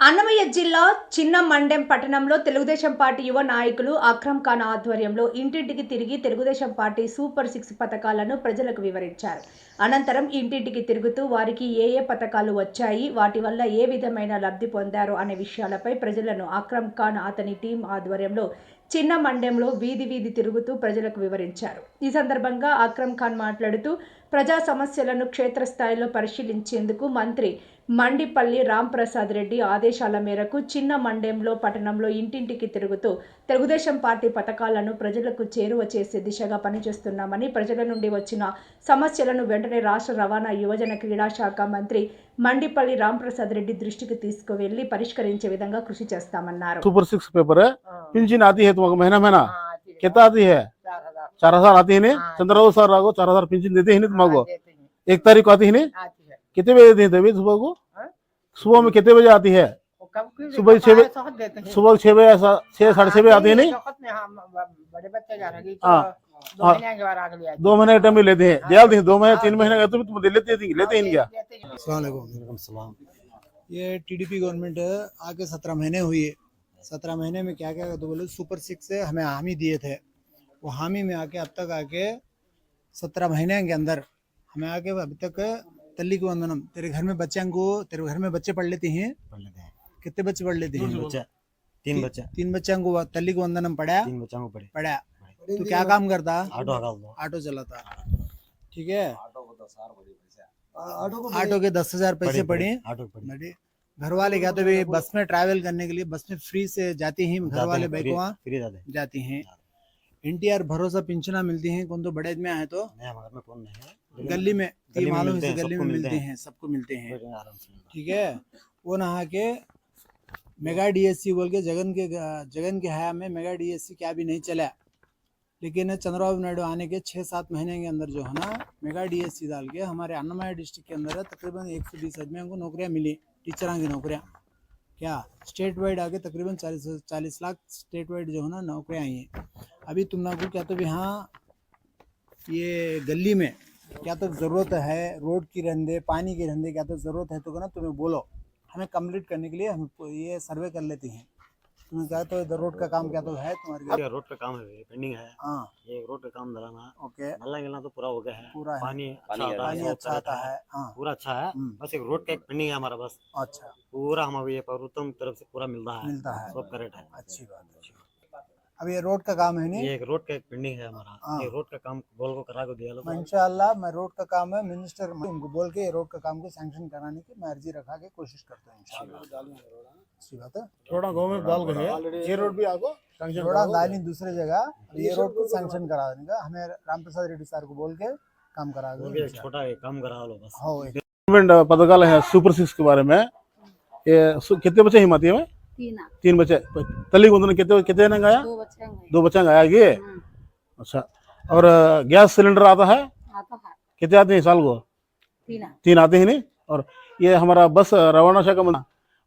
అన్నమయ్య జిల్లా చిన్న మండెం పట్టణంలో తెలుగుదేశం పార్టీ యువ నాయకులు అక్రమ్ ఖాన్ ఆధ్వర్యంలో ఇంటింటికి తిరిగి తెలుగుదేశం పార్టీ సూపర్ సిక్స్ పథకాలను ప్రజలకు వివరించారు. అనంతరం ఇంటింటికి తిరుగుతూ వారికి ఏ ఏ పథకాలు వచ్చాయి వాటి వల్ల ఏ విధమైన లబ్ధి పొందారు అనే విషయాలపై ప్రజలను అక్రమ్ ఖాన్ అతని టీం ఆధ్వర్యంలో చిన్న మండెంలో వీధి వీధి తిరుగుతూ ప్రజలకు వివరించారు. ఈ సందర్భంగా అక్రమ్ ఖాన్ మాట్లాడుతూ ప్రజా సమస్యలను క్షేత్రస్థాయిలో పరిశీలించేందుకు మంత్రి మండిపల్లి రాంప్రసాద్ రెడ్డి ఆదేశాల మేరకు చిన్న మండెంలో పట్టణంలో ఇంటింటికి తిరుగుతూ తెలుగుదేశం పార్టీ పథకాలను ప్రజలకు చేరువ చేసే దిశగా పనిచేస్తున్నామని ప్రజల నుండి వచ్చిన సమస్యలను వెంటనే రాష్ట్ర రవాణా యువజన క్రీడా శాఖ మంత్రి మండిపల్లి రాంప్రసాద్ రెడ్డి దృష్టికి తీసుకువెళ్లి పరిష్కరించే విధంగా కృషి చేస్తామన్నారు सुपर सिक्स पेपर है पेंशन आती है तुमको महीना महीना हाँ, आती है। कितना आती है चार हजार चार हजार आती है नहीं हाँ। चंद्रबाबू सर रागो चार हजार पेंशन देते हैं नहीं तुमको हाँ, देते हैं। एक तारीख को आती है नहीं आती है कितने बजे देते हैं तभी सुबह को हाँ? सुबह में कितने बजे आती है? सुबह छह बजे- हैं? सुबह छह बजे ऐसा छह साढ़े छह बजे आती है नहीं? हाँ बड़े बच्चे जा रहे हैं हाँ, दो हाँ। महीने के बाद आगे ले आते दो महीने का टाइम में लेते हैं हाँ, दिया दो महीने हाँ, तीन महीने का तुम तुम लेते हैं लेते हैं क्या देते हैं। सलाम। ये टीडीपी गवर्नमेंट आके सत्रह महीने हुई है सत्रह महीने में क्या क्या तो बोले? सुपर सिक्स से हमें हामी दिए थे। वो हामी में आके अब तक आके सत्रह महीने के अंदर हमें आके अभी तक तल्ली को वंदनम तेरे घर में बच्चों को तेरे घर में बच्चे पढ़ लेते हैं। पढ़ लेते हैं। कितने बच्चे पढ़ लेते हैं? बच्चा तीन बच्चा। तीन बच्चों को तल्ली को वंदनम पढ़ाया? तीन बच्चों को पढ़े। पढ़ाया। तो क्या काम करता? ऑटो दो। ऑटो चलाता। ठीक है? ऑटो के दस हज़ार पैसे। पड़े ऑटो पढ़े बड़े। घर वाले क्या तो भी बस में ट्रैवल करने के लिए बस में फ्री से जाते हैं घर वाले बैको वहाँ जाते हैं। जाती हैं। एनटीआर भरोसा पिंचना मिलती है कौन तो बड़े में आए तो? नहीं हमारे में कौन नहीं है। गली में गली ये में मालूम है गली सबको में मिलते हैं। सबको मिलते हैं। ठीक है? वो नहा के मेगा डीएससी बोल के जगन के जगन के हया में मेगा डीएससी क्या भी नहीं चला। लेकिन चंद्रबाबू नायडू आने के छः सात महीने के अंदर जो है ना मेगा डीएससी डाल के हमारे अन्नमय डिस्ट्रिक्ट के अंदर तकरीबन एक सौ बीस आदमियों को नौकरियाँ मिली टीचरों की नौकरियाँ। क्या? स्टेट वाइड आके तकरीबन चालीस चालीस लाख स्टेट वाइड जो है ना नौकरियाँ आई हैं। अभी तुम लोग को क्या तो भी हाँ ये गली में क्या तो ज़रूरत है? रोड की रंधे पानी की रंधे क्या तो ज़रूरत है? तो ना तुम्हें बोलो। हमें कंप्लीट करने के लिए हम ये सर्वे कर लेते हैं। तुम्हें क्या तो इधर रोड का काम क्या तो है तुम्हारे रोड का काम है पेंडिंग है। हाँ। ये रोड का काम धराना ओके नल्ला गिलना तो पूरा हो गया है। पूरा है। पानी अच्छा है पानी अच्छा आता है हाँ। पूरा अच्छा है हम्म। बस एक रोड का एक पेंडिंग है हमारा बस। अच्छा। पूरा हमारे ये उत्तम तरफ़ से पूरा मिल रहा है। मिलता है। सब करेक्ट है। अच्छी बात है। अब ये रोड का काम है नहीं? ये एक रोड का एक पेंडिंग है हमारा। हाँ। ये रोड का काम बोल को करा को दिया लोग इंशाल्लाह मैं रोड का काम है मिनिस्टर उनको बोल के ये रोड का काम को सैंक्शन कराने की मैं अर्जी रखा के कोशिश करता हूँ इंशाल्लाह। अच्छी बात है। थोड़ा गाँव में डाल गए ये रोड भी आपको sanction थोड़ा दो। डाली दूसरे जगह ये रोड को सैंक्शन करा देने का। हमें रामप्रसाद रेड्डी सर को बोल के काम करा एक छोटा एक काम करा लो बस। हाँ गवर्नमेंट पथकाल है सुपर सिक्स के बारे में। ये कितने बच्चे हिमाती में तीन। तीन बच्चे तली को कितने कितने ने गाया? दो बच्चे हैं दो बच्चा गाया ये? हम्म, अच्छा और गैस सिलेंडर आता है? कितने आते हैं साल को? तीन। आते हैं नहीं? और ये हमारा बस रवाना शाह का मन-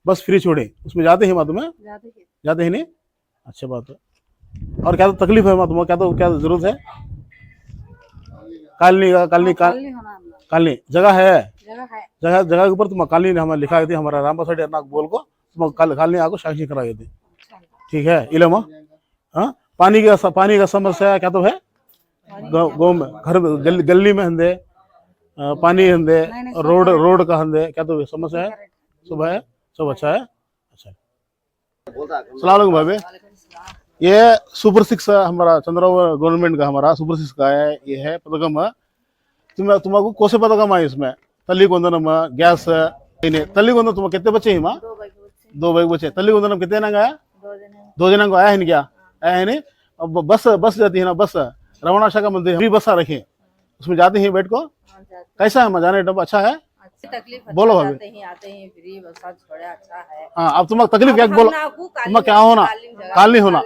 बस फ्री छोड़े उसमें जाते हैं मातुम में जाते हैं। जाते हैं नहीं? अच्छा बात है। और क्या तो तकलीफ़ है मातुम क्या तो क्या ज़रूरत है? कालनी का कालनी का लोग। कालनी जगह है? जगह जगह के ऊपर तुम कालनी ने हमें लिखा थी हमारा रामबा साइड बोल को तुम काल कालनी आपको शांक्शन करा थी अच्छा ठीक है इलमा हाँ? पानी का पानी का समस्या क्या तो है? गाँव में घर में गली, गली में हंदे पानी हंदे रोड रोड का हंदे क्या तो समस्या है? सब है? सब अच्छा है? अच्छा। सलाम भाभी। ये सुपर सिक्स हमारा चंद्रबाबू गवर्नमेंट का हमारा सुपर सिक्स का है ये है पदकम। तुम तुम्हारा कौन से पदकम है इसमें? तली गोंदनम गैस तली गोंदन तुम कितने बच्चे हैं माँ? दो बाइक बचे तल्ली को कितने जनांग आया? दो जनांग आया है क्या? आया है अब बस बस जाती है ना बस। रावणाशा का मंदिर फ्री बस आ रखे उसमें जाते हैं बैठ को। कैसा है? मज़ा नहीं अच्छा है? तकलीफ़ बोलो भाभी। हाँ अब तुम तकलीफ़ क्या? बोलो। तुम क्या होना? काली होना।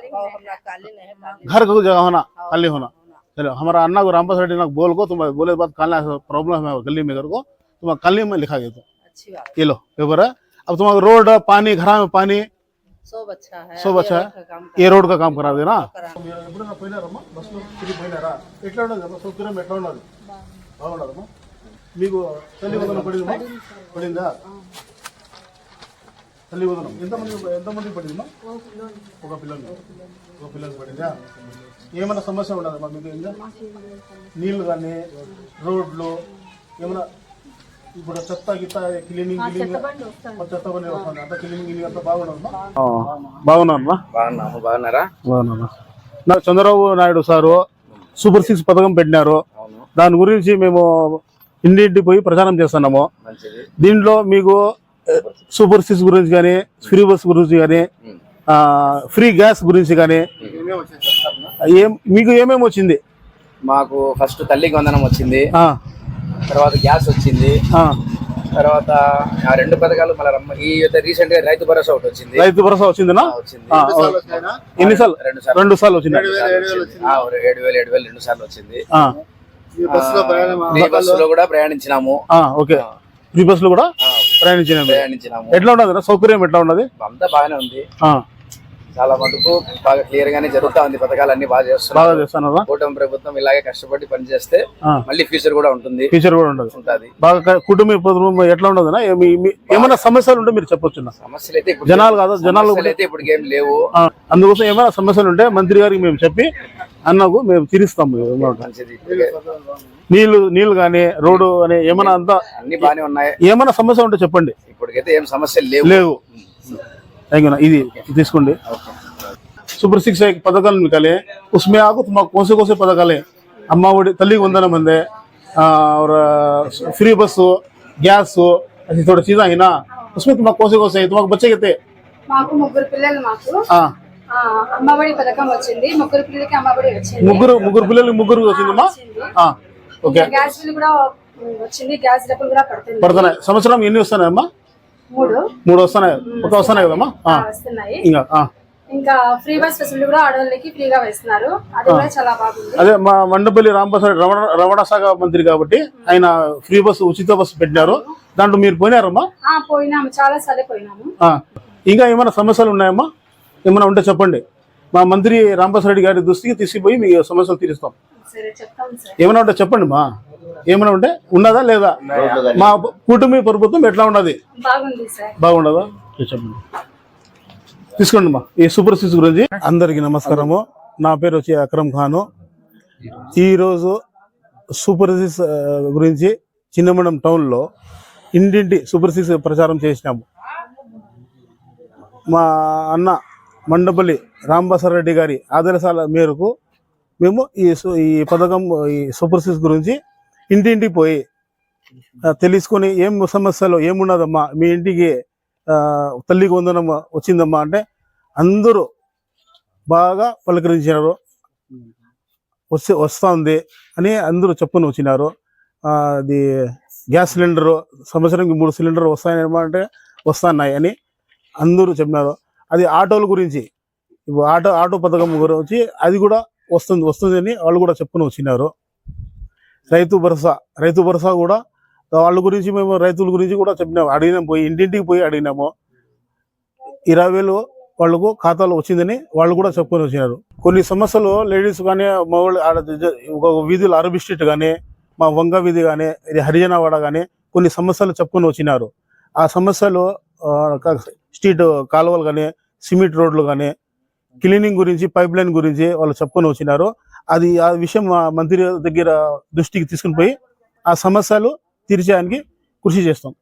घर को जगह होना काली होना। चलो हमारा अन्ना को रामपास रेड्डी ना बोल को तुम्हारे बोले बात कालना प्रॉब्लम है गली में घर को। तुम्हारा काली में लिखा गया तो ये लो पेपर है। अब तुम्हारा रोड पानी घर में पानी सब अच्छा है सब ये अच्छा है। रोड का काम ये రోడ్ కా కామ్ కరా దేనా करा ఎప్పుడైనా పోయినారమ్మా బస్సులో తిరిగి పోయినారా ఎట్లా ఉండదు సౌకర్యం ఎట్లా ఉన్నది బాగుండదమ్మా మీకు తల్లి వందన పడిందమ్మా పడిందా తల్లి వందనం ఎంతమంది ఎంతమందికి పడిందమ్మా ఒక పిల్లలు ఒక పిల్లలు పడిందా ఏమైనా సమస్య ఉండదమ్మా మీకు ఇంకా నీళ్లు కానీ రోడ్లు ఏమైనా ఇప్పుడు చెత్త గిత్త క్లీనింగ్ క్లీనింగ్ చెత్త పని వస్తుంది. అంత క్లీనింగ్ క్లీనింగ్ అంతా బాగున్నాము బాగున్నారా? బాగున్నా నా Chandrababu Naidu sir super six పథకం పెట్టినారు. అవును. దాని గురించి మేము ఇంటింటి పోయి ప్రచారం చేస్తున్నాము. దీంట్లో మీకు సూపర్ సిక్స్. గురించి కానీ ఫ్రీ బస్ గురించి కానీ ఫ్రీ గ్యాస్ గురించి కానీ ఏం మీకు ఏమేమి వచ్చింది? మాకు ఫస్ట్ తల్లికి వందనం వచ్చింది. ఆ, తర్వాత గ్యాస్ వచ్చింది. ఆ, తర్వాత ఆ రెండు పథకాలు మళ్ళీ రమ్మ ఈ రీసెంట్గా రైతు భరోసా ఒకటి వచ్చింది. రైతు భరోసా వచ్చిందినా? వచ్చింది. రెండు సార్లు రెండు సార్లు. రెండు సార్లు వచ్చింది. ఏడు వేలు ఏడు వేలు రెండు సార్లు వచ్చింది. ఆ, ఈ బస్సులో కూడా ప్రయాణించినాము. ఆ, ఓకే. ఫ్రీ బస్సులు కూడా ప్రయాణించినాము. ప్రయాణించినాము. ఎట్లా ఉండదు? సౌకర్యం ఎట్లా ఉన్నది అంతా బాగానే ఉంది. ఆ, చాలా మటుకు బాగా క్లియర్ గానే జరుగుతా ఉంది పథకాలు అన్ని బాగా చేస్తున్నారు కూటమి ప్రభుత్వం ఇలాగే కష్టపడి పనిచేస్తే. మళ్ళీ ఫ్యూచర్ కూడా ఉంటుంది. ఫ్యూచర్ కూడా ఉండదు. ఉంటది. బాగా కుటుంబ కుటుంబం ఎట్లా మీ- ఏమైనా సమస్యలు ఉంటే మీరు చెప్పొచ్చు సమస్యలు అయితే జనాలు కాదు, జనాలు అయితే ఇప్పుడు ఏం లేవు. అందుకోసం ఏమైనా సమస్యలు ఉంటే మంత్రి గారికి మేము చెప్పి అన్నకు మేము తీరుస్తాము నీళ్ళు నీళ్ళు కానీ రోడ్డు కానీ ఏమైనా అంతా అన్ని బాగానే ఉన్నాయి. ఏమైనా సమస్య ఉంటే చెప్పండి. ఇప్పటికైతే ఏం సమస్యలు లేవు. లేవు. థ్యాంక్ ఇది తీసుకోండి. సూపర్ సిక్స్ పథకాలు నికాలే ఉస్మే ఆకు మాకు కోసే కోసే పథకాలే. అమ్మ ఒడి తల్లికి వందన అందే. ఫ్రీ బస్సు గ్యాస్ అది తోడు చీజ్ అయినా. ఉస్మే తుమ్మకు కోసే కోసే తుమ్మకు బచ్చగితే. మాకు ముగ్గురు పిల్లలు మాకు. ముగ్గురు ముగ్గురు పిల్లలు ముగ్గురు వచ్చిందమ్మా? వచ్చింది. సంవత్సరం ఎన్ని వస్తున్నాయమ్మా? మూడు. మూడు వస్తున్నాయి. ఒక వస్తున్నాయి కదమ్మా? వస్తున్నాయి. ఇంకా. ఇంకా ఫ్రీ బస్ ఫెసిలిటీ కూడా ఆడవాళ్ళకి ఫ్రీగా వేస్తున్నారు. అది కూడా చాలా బాగుంది. అదే మా మండపల్లి రాంప్రసాద్ రమణ రవాణా శాఖ మంత్రి కాబట్టి ఆయన ఫ్రీ బస్సు ఉచిత బస్సు పెట్టినారు. దాంట్లో మీరు పోయినారమ్మా? ఆ పోయినాము. చాలా సార్లు పోయినాము. ఇంకా ఏమైనా సమస్యలు ఉన్నాయమ్మా? ఏమైనా ఉంటే చెప్పండి. మా మంత్రి రాంప్రసాద్ రెడ్డి గారి దృష్టికి తీసుకుపోయి మీ సమస్యలు తీరుస్తాం. సరే చెప్తాం సార్. ఏమైనా ఉంటే చెప్పండి మా ఏమైనా ఉంటే ఉన్నదా లేదా? మా కుటుంబ ప్రభుత్వం ఎట్లా ఉన్నది? బాగుంది సార్. బాగుండదా? తీసుకోండి మా ఈ సూపర్ సిక్స్ గురించి. అందరికి నమస్కారము. నా పేరు వచ్చి అక్రమ్ ఖాను. ఈరోజు సూపర్ సిక్స్ గురించి చిన్నమండం టౌన్లో ఇంటింటి సూపర్ సిక్స్ ప్రచారం చేసినాము. మా అన్న మండపల్లి రాంబసరెడ్డి గారి ఆదర్శాల మేరకు మేము ఈ ఈ పథకం ఈ సూపర్ సిక్స్ గురించి ఇంటింటికి పోయి తెలుసుకొని ఏం సమస్యలు ఏమున్నదమ్మా మీ ఇంటికి తల్లికి వందనం వచ్చిందమ్మా అంటే అందరూ బాగా పలకరించినారు. వస్తే వస్తుంది అని అందరూ చెప్పుకొని వచ్చినారు. అది గ్యాస్ సిలిండర్ సంవత్సరానికి మూడు సిలిండర్ వస్తాయనమా అంటే వస్తున్నాయి అని అందరూ చెప్పినారు. అది ఆటోల గురించి ఇప్పుడు ఆటో ఆటో పథకం గురించి అది కూడా వస్తుంది వస్తుంది అని వాళ్ళు కూడా చెప్పుకొని వచ్చినారు. రైతు భరోసా రైతు భరోసా కూడా వాళ్ళ గురించి మేము రైతుల గురించి కూడా చెప్పినాము అడిగినాం పోయి ఇంటింటికి పోయి అడిగినాము. ఇరవై వేలు వాళ్ళకు ఖాతాలో వచ్చిందని వాళ్ళు కూడా చెప్పుకొని వచ్చినారు. కొన్ని సమస్యలు లేడీస్ కానీ మా వాళ్ళు ఆడ ఒక వీధిలో అరబి స్ట్రీట్ కానీ మా వంగ వీధి కానీ ఇది హరిజనవాడ కానీ కొన్ని సమస్యలు చెప్పుకొని వచ్చినారు. ఆ సమస్యలు స్ట్రీట్ కాలువలు కానీ సిమెంట్ రోడ్లు కానీ క్లీనింగ్ గురించి పైప్ లైన్ గురించి వాళ్ళు చెప్పుకొని వచ్చినారు. అది ఆ విషయం మా మంత్రి దగ్గర దృష్టికి తీసుకుని పోయి ఆ సమస్యలు తీర్చేయడానికి కృషి చేస్తాం.